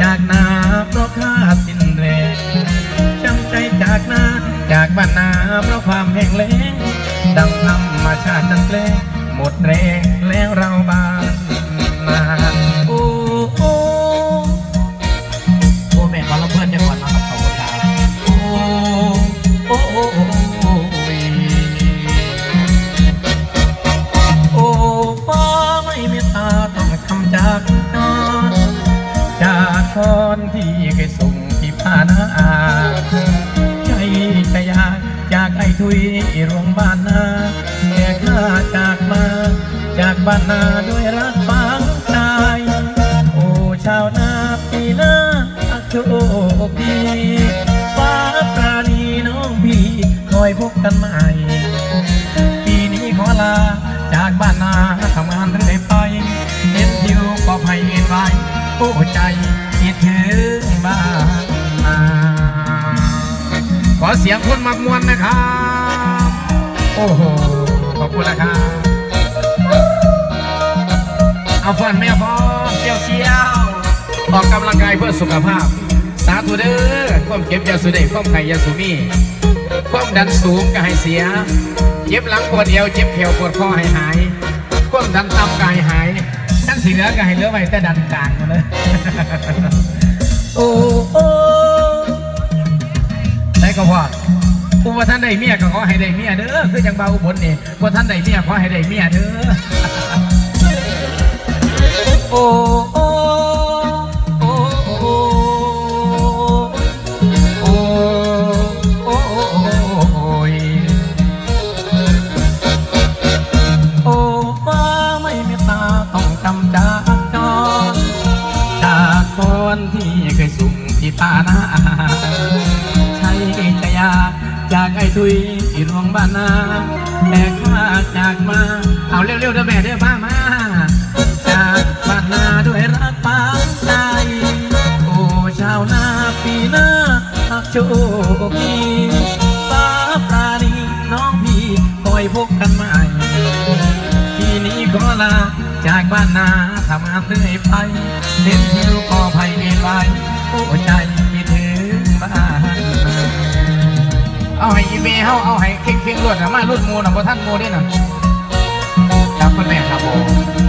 จากนาเพราะข้าสิ้นแรงจำใจจากนาจากบ้านนาเพราะความแห้งแล้งดังธรรมชาติจันแกล้งหมดแรงแล้วเราบา ทุยรวงบ้านนาแต่ข้าจากมา จากบ้านนาด้วยรักฝังใจโอ้ชาวนาปีหน้าโชคดีฟ้าปราณีน้องพี่คอยพบกันใหม่ ปีนี้ขอลาจากบ้านนาทำงานเรื่อยไปเห็นทิวก็ภัยเอ็นไว้โอ้ใจคิดถึงบ้านนาขอเสียงคนมักมวนนะครับ โอ้โห ขอบคุณนะครับเอาฟันแม่ฟอเชี่ยวเชี่ยวออกกำลังกายเพื่อสุขภาพ สาธุเด้อความเก็บยาสุเดชความไข่ยาสุมีความดันสูงก็ให้เสีย เจ็บหลังปวดเอวเจ็บแขวปวดคอให้หายความดันต่ำก็ให้หายทั้งสีเหลือก็ให้เหลือไว้แต่ดันกลางมาเลย อุปท่านได้เมียก็ขอให้ได้เมียเด้อคือจังเบาอุบลนี่ว่าท่านได้เมียขอให้ได้เมียเด้อโอ้โอ้โอ้โอ้โอ้โอ้โอ้ยโอ้ฟ้าไม่เมตตาต้องกำจากจรจากคนที่เคยสุ่มที่ตาหน้า จากไอ้ทุยที่หลวงบ้านนาแต่ข้าจากมา เอาเร็วๆเด้อแม่เด้อมามาจากบ้านนาด้วยรักปางใจ โอ้ชาวนาปีหน้าหักโชคดีฟ้าปราณีน้องพี่คอยพบกันใหม่ทีนี้ขอลาจากบ้านนาทำงานเรื่อยไปเห็นเทิวก็ภัยเอ็นไปโอ้ใจ เมลเอาเอาให้เข่งๆรวดนะมารุ่นหมูนะบ่ท่านหมูด้วยนะครับคุณแม่ครับผม